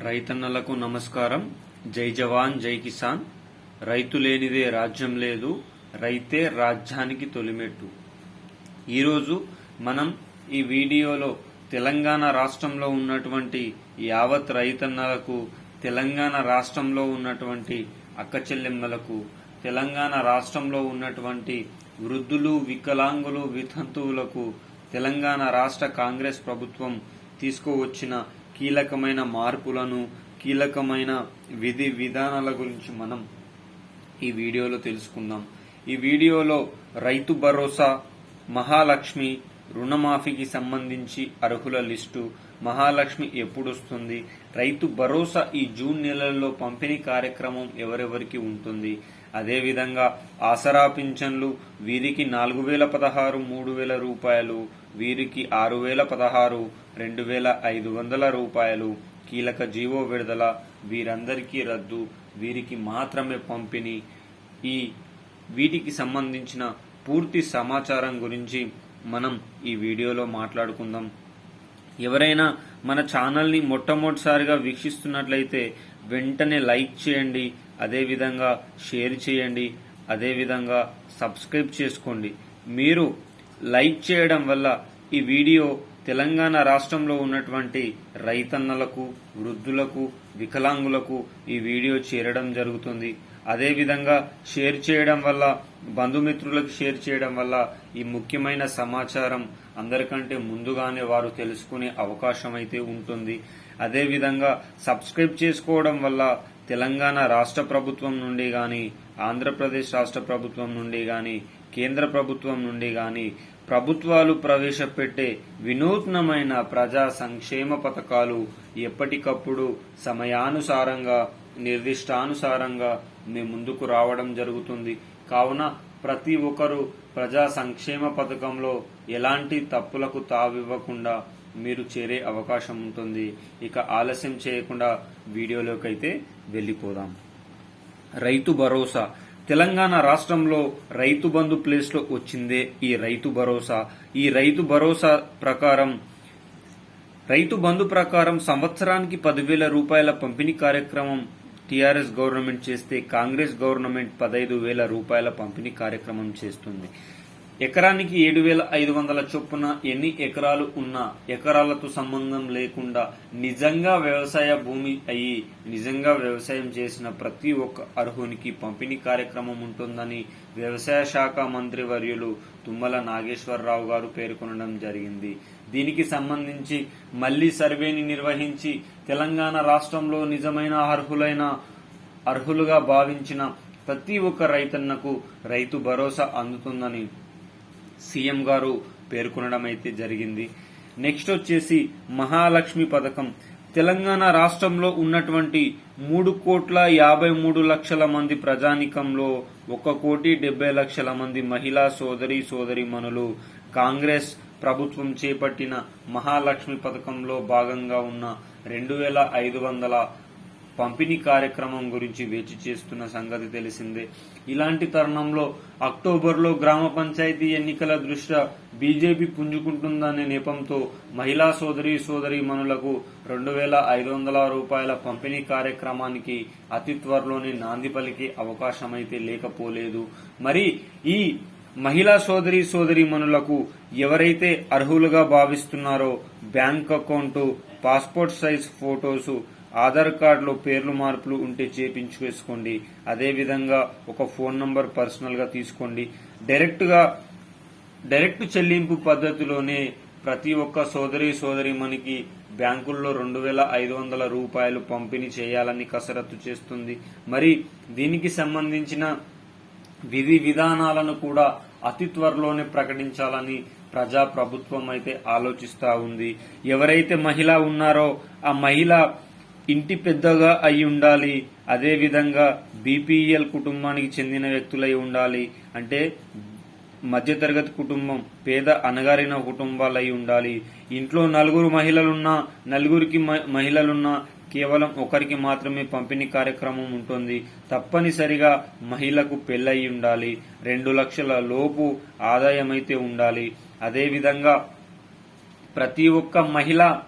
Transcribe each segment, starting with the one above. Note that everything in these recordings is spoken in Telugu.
రైతన్నలకు నమస్కారం. జై జవాన్ జై కిసాన్. రైతు లేనిదే రాజ్యం లేదు రైతే రాజ్యానికి తొలిమెట్టు. ఈరోజు మనం ఈ వీడియోలో తెలంగాణ రాష్ట్రంలో ఉన్నటువంటి యావత్ రైతన్నలకు తెలంగాణ రాష్ట్రంలో ఉన్నటువంటి అక్క చెల్లెమ్మలకు తెలంగాణ రాష్ట్రంలో ఉన్నటువంటి వృద్ధులు వికలాంగులు వితంతువులకు తెలంగాణ రాష్ట్ర కాంగ్రెస్ ప్రభుత్వం తీసుకువచ్చిన కీలకమైన మార్పులను కీలకమైన విధి విధానాల గురించి మనం ఈ వీడియోలో తెలుసుకుందాం. ఈ వీడియోలో రైతు భరోసా మహాలక్ష్మి రుణమాఫీకి సంబంధించి అర్హుల లిస్టు మహాలక్ష్మి ఎప్పుడొస్తుంది రైతు భరోసా ఈ జూన్ నెలలో పంపిణీ కార్యక్రమం ఎవరెవరికి ఉంటుంది అదేవిధంగా ఆసరా పింఛన్లు వీరికి నాలుగు వేల పదహారు మూడు వేల రూపాయలు వీరికి ఆరు వేల పదహారు రెండు వేల ఐదు వందల రూపాయలు కీలక జీవో విడుదల వీరందరికీ రద్దు వీరికి మాత్రమే పంపిణీ. ఈ వీటికి సంబంధించిన పూర్తి సమాచారం గురించి మనం ఈ వీడియోలో మాట్లాడుకుందాం. ఎవరైనా మన ఛానల్ని మొట్టమొదటిసారిగా వీక్షిస్తున్నట్లయితే వెంటనే లైక్ చేయండి అదేవిధంగా షేర్ చేయండి అదేవిధంగా సబ్స్క్రైబ్ చేసుకోండి. మీరు లైక్ చేయడం వల్ల ఈ వీడియో తెలంగాణ రాష్ట్రంలో ఉన్నటువంటి రైతన్నలకు వృద్ధులకు వికలాంగులకు ఈ వీడియో చేరడం జరుగుతుంది. అదేవిధంగా షేర్ చేయడం వల్ల బంధుమిత్రులకు షేర్ చేయడం వల్ల ఈ ముఖ్యమైన సమాచారం అందరికంటే ముందుగానే వారు తెలుసుకునే అవకాశం అయితే ఉంటుంది. అదేవిధంగా సబ్స్క్రైబ్ చేసుకోవడం వల్ల తెలంగాణ రాష్ట్ర ప్రభుత్వం నుండి కానీ ఆంధ్రప్రదేశ్ రాష్ట్ర ప్రభుత్వం నుండి కానీ కేంద్ర ప్రభుత్వం నుండి కానీ ప్రభుత్వాలు ప్రవేశపెట్టే వినూత్నమైన ప్రజా సంక్షేమ పథకాలు ఎప్పటికప్పుడు సమయానుసారంగా నిర్దిష్టానుసారంగా మీ ముందుకు రావడం జరుగుతుంది. కావున ప్రతి ఒక్కరూ ప్రజా సంక్షేమ పథకంలో ఎలాంటి తప్పులకు తావివ్వకుండా మీరు చేరే అవకాశం ఉంటుంది. ఇక ఆలస్యం చేయకుండా వీడియోలోకి అయితే వెళ్ళిపోదాం. రైతు భరోసా. తెలంగాణ రాష్ట్రంలో రైతు బంధు ప్లేస్లో వచ్చిందే ఈ రైతు భరోసా. ఈ రైతు భరోసా ప్రకారం రైతు బంధు ప్రకారం సంవత్సరానికి పదివేల రూపాయల పంపిణీ కార్యక్రమం టీఆర్ఎస్ గవర్నమెంట్ చేస్తే కాంగ్రెస్ గవర్నమెంట్ పదైదు వేల రూపాయల పంపిణీ కార్యక్రమం చేస్తుంది. ఎకరానికి ఏడు వేల ఐదు వందల చొప్పున ఎన్ని ఎకరాలు ఉన్నా ఎకరాలతో సంబంధం లేకుండా నిజంగా వ్యవసాయ భూమి అయి నిజంగా వ్యవసాయం చేసిన ప్రతి ఒక్క అర్హునికి పంపిణీ కార్యక్రమం ఉంటుందని వ్యవసాయ శాఖ మంత్రి వర్యులు తుమ్మల నాగేశ్వరరావు గారు పేర్కొనడం జరిగింది. దీనికి సంబంధించి మళ్ళీ సర్వేని నిర్వహించి తెలంగాణ రాష్ట్రంలో నిజమైన అర్హులైన అర్హులుగా భావించిన ప్రతి ఒక్క రైతన్నకు రైతు భరోసా అందుతుందని సీఎం గారు పేర్కొనడం అయితే జరిగింది. నెక్స్ట్ వచ్చేసి మహాలక్ష్మి పథకం. తెలంగాణ రాష్ట్రంలో ఉన్నటువంటి మూడు కోట్ల యాభై మూడు లక్షల మంది ప్రజానికంలో ఒక కోటి డెబ్బై లక్షల మంది మహిళా సోదరి సోదరి మనులు. కాంగ్రెస్ ప్రభుత్వం చేపట్టిన మహాలక్ష్మి పథకంలో భాగంగా ఉన్న రెండు వేల ఐదు వందల పంపిణీ కార్యక్రమం గురించి వేచి చేస్తున్న సంగతి తెలిసిందే. ఇలాంటి తరుణంలో అక్టోబర్లో గ్రామ పంచాయతీ ఎన్నికల దృష్ట్యా బీజేపీ పుంజుకుంటుందనే నెపంతో మహిళా సోదరి సోదరి మనులకు రెండు వేల ఐదు వందల రూపాయల పంపిణీ కార్యక్రమానికి అతి త్వరలోనే నాంది పలికే అవకాశమైతే లేకపోలేదు. మరి ఈ మహిళా సోదరి సోదరి మనులకు ఎవరైతే అర్హులుగా భావిస్తున్నారో bank account passport size photos Aadhaar కార్డులో పేర్లు మార్పులు ఉంటే చేపించుకేసుకోండి అదేవిధంగా ఒక ఫోన్ నంబర్ పర్సనల్గా తీసుకోండి. డైరెక్ట్గా డైరెక్ట్ చెల్లింపు పద్ధతిలోనే ప్రతి ఒక్క సోదరి సోదరి మనకి బ్యాంకుల్లో రెండు వేల ఐదు వందల రూపాయలు పంపిణీ చేయాలని కసరత్తు చేస్తుంది. మరి దీనికి సంబంధించిన విధి విధానాలను కూడా అతి త్వరలోనే ప్రకటించాలని ప్రజా ప్రభుత్వం అయితే ఆలోచిస్తా ఉంది. ఎవరైతే మహిళ ఉన్నారో ఆ మహిళ ఇంటి పెద్దగా అయి ఉండాలి. అదేవిధంగా బీపీఎల్ కుటుంబానికి చెందిన వ్యక్తులై ఉండాలి. అంటే మధ్యతరగతి కుటుంబం పేద అనగారిన కుటుంబాలై ఉండాలి. ఇంట్లో నలుగురు మహిళలున్నా నలుగురికి మ- మహిళలున్నా కేవలం ఒకరికి మాత్రమే పంపిణీ కార్యక్రమం ఉంటుంది. తప్పనిసరిగా మహిళకు పెళ్ళయి ఉండాలి. రెండు లక్షల లోపు ఆదాయం అయితే ఉండాలి అదేవిధంగా ప్రతి ఒక్క మహిళ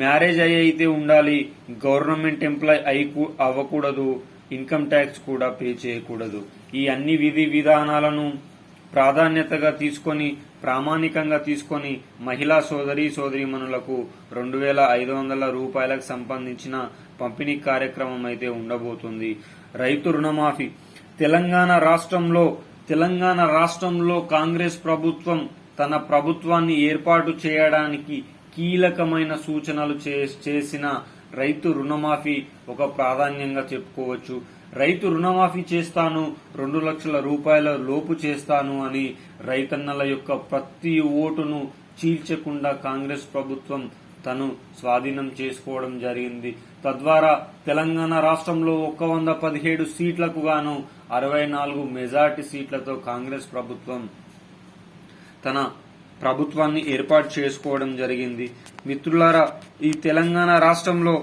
మ్యారేజ్ అయ్యి అయితే ఉండాలి. గవర్నమెంట్ ఎంప్లాయ్ అయి అవ్వకూడదు. ఇన్కమ్ ట్యాక్స్ కూడా పే చేయకూడదు. ఈ అన్ని విధి విధానాలను ప్రాధాన్యతగా తీసుకొని ప్రామాణికంగా తీసుకొని మహిళా సోదరి సోదరీమణులకు రెండు వేల ఐదు వందల రూపాయలకు సంబంధించిన పంపిణీ కార్యక్రమం అయితే ఉండబోతుంది. రైతు రుణమాఫీ. తెలంగాణ రాష్ట్రంలో తెలంగాణ రాష్ట్రంలో కాంగ్రెస్ ప్రభుత్వం తన ప్రభుత్వాన్ని ఏర్పాటు చేయడానికి కీలకమైన సూచనలు చే- చేసిన రైతు రుణమాఫీ ఒక ప్రాధాన్యంగా చెప్పుకోవచ్చు. రైతు రుణమాఫీ చేస్తాను రెండు లక్షల రూపాయల లోపు చేస్తాను అని రైతన్నల యొక్క ప్రతి ఓటును చీల్చకుండా కాంగ్రెస్ ప్రభుత్వం తను స్వాధీనం చేసుకోవడం జరిగింది. తద్వారా తెలంగాణ రాష్ట్రంలో ఒక్క వంద పదిహేడు సీట్లకు గాను అరవై నాలుగు మెజార్టీ సీట్లతో కాంగ్రెస్ ప్రభుత్వం తన ప్రభుత్వాన్ని ఏర్పాటు చేసుకోవడం జరిగింది. మిత్రులారా ఈ తెలంగాణ రాష్ట్రంలో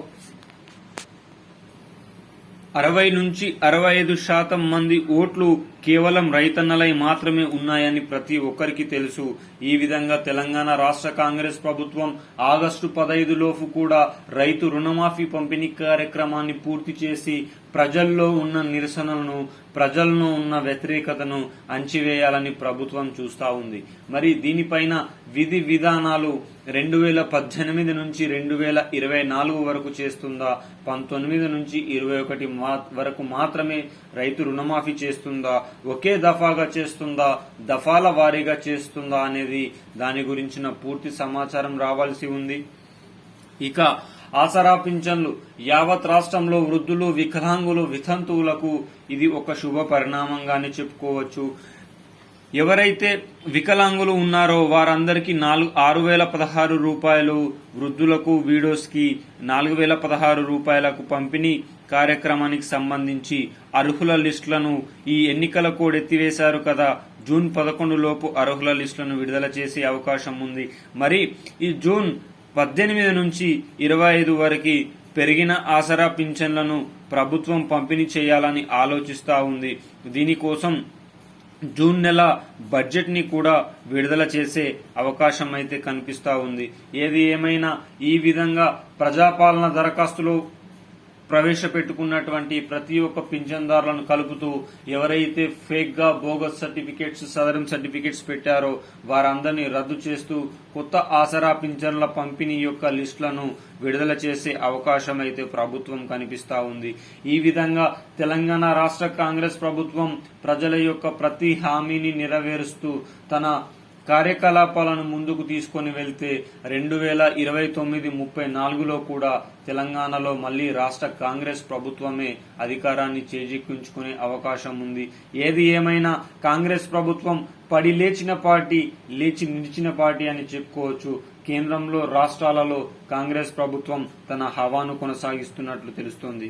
అరవై నుంచి అరవై ఐదు శాతం మంది ఓట్లు కేవలం రైతన్నలై మాత్రమే ఉన్నాయని ప్రతి ఒక్కరికి తెలుసు. ఈ విధంగా తెలంగాణ రాష్ట్ర కాంగ్రెస్ ప్రభుత్వం ఆగస్టు పదైదులోపు కూడా రైతు రుణమాఫీ పంపిణీ కార్యక్రమాన్ని పూర్తి చేసి ప్రజల్లో ఉన్న నిరసనలను ప్రజల్లో ఉన్న వ్యతిరేకతను అంచివేయాలని ప్రభుత్వం చూస్తా ఉంది. మరి దీనిపైన విధి విధానాలు రెండు వేల పద్దెనిమిది నుంచి రెండు వేల ఇరవై నాలుగు వరకు చేస్తుందా? పంతొమ్మిది నుంచి ఇరవై ఒకటి మా- వరకు మాత్రమే రైతు రుణమాఫీ చేస్తుందా? ఒకే దఫాగా చేస్తుందా దఫాల వారీగా చేస్తుందా అనేది దాని గురించిన పూర్తి సమాచారం రావాల్సి ఉంది. ఇక ఆసరా పింఛన్లు యావత్ రాష్ట్రంలో వృద్ధులు వికలాంగులు వితంతువులకు ఇది ఒక శుభ పరిణామంగానే చెప్పుకోవచ్చు. ఎవరైతే వికలాంగులు ఉన్నారో వారందరికీ నాలుగు ఆరు వేల పదహారు రూపాయలు వృద్ధులకు వీడోస్కి నాలుగు వేల పదహారు రూపాయలకు పంపిణీ కార్యక్రమానికి సంబంధించి అర్హుల లిస్టులను ఈ ఎన్నికల కోడ్ ఎత్తివేశారు కదా. జూన్ పదకొండు లోపు అర్హుల లిస్టులను విడుదల చేసే అవకాశం ఉంది. మరి ఈ జూన్ పద్దెనిమిది నుంచి ఇరవై ఐదు వరకు పెరిగిన ఆసరా పింఛన్లను ప్రభుత్వం పంపిణీ చేయాలని ఆలోచిస్తూ ఉంది. దీనికోసం జూన్ నెల బడ్జెట్ని కూడా విడుదల చేసే అవకాశం అయితే కనిపిస్తా ఉంది. ఏది ఏమైనా ఈ విధంగా ప్రజాపాలన దరఖాస్తులో ప్రవేశపెట్టుకున్నటువంటి ప్రతి ఒక్క పింఛన్దారులను కలుపుతూ ఎవరైతే ఫేక్గా బోగస్ సర్టిఫికేట్స్ సదరం సర్టిఫికేట్స్ పెట్టారో వారందరినీ రద్దు చేస్తూ కొత్త ఆసరా పింఛన్ల పంపిణీ యొక్క లిస్టులను విడుదల చేసే అవకాశం అయితే ప్రభుత్వం కనిపిస్తా ఉంది. ఈ విధంగా తెలంగాణ రాష్ట్ర కాంగ్రెస్ ప్రభుత్వం ప్రజల యొక్క ప్రతి హామీని నెరవేరుస్తూ తన కార్యకలాపాలను ముందుకు తీసుకొని వెళ్తే రెండు వేల ఇరవై తొమ్మిది ముప్పై నాలుగులో కూడా తెలంగాణలో మళ్ళీ రాష్ట్ర కాంగ్రెస్ ప్రభుత్వమే అధికారాన్ని చేజిక్కించుకునే అవకాశం ఉంది. ఏది ఏమైనా కాంగ్రెస్ ప్రభుత్వం పడి లేచిన పార్టీ లేచి నిలిచిన పార్టీ అని చెప్పుకోవచ్చు. కేంద్రంలో రాష్ట్రాలలో కాంగ్రెస్ ప్రభుత్వం తన హవాను కొనసాగిస్తున్నట్లు తెలుస్తోంది.